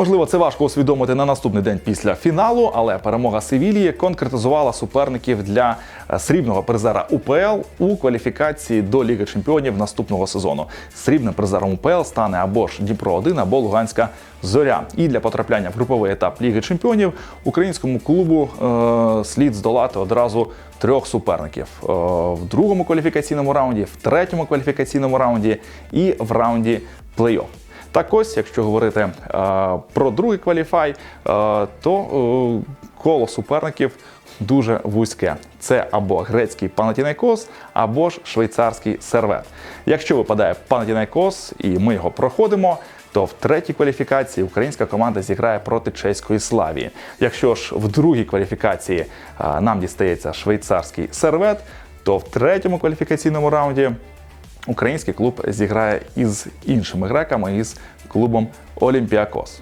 Можливо, це важко усвідомити на наступний день після фіналу, але перемога Севілії конкретизувала суперників для е, срібного призера УПЛ у кваліфікації до Ліги Чемпіонів наступного сезону. Срібним призером УПЛ стане або ж Дніпро 1 або Луганська Зоря. І для потрапляння в груповий етап Ліги Чемпіонів українському клубу е, слід здолати одразу трьох суперників Е, в другому кваліфікаційному раунді, в третьому кваліфікаційному раунді і в раунді плей-офф. Так ось, якщо говорити е, про другий кваліфай, е, то е, коло суперників дуже вузьке. Це або грецький Панатінайкос, або ж швейцарський сервет. Якщо випадає Панатінайкос і ми його проходимо, то в третій кваліфікації українська команда зіграє проти чеської славії. Якщо ж в другій кваліфікації нам дістається швейцарський сервет, то в третьому кваліфікаційному раунді український клуб зіграє із іншими греками, із клубом Олімпіакос.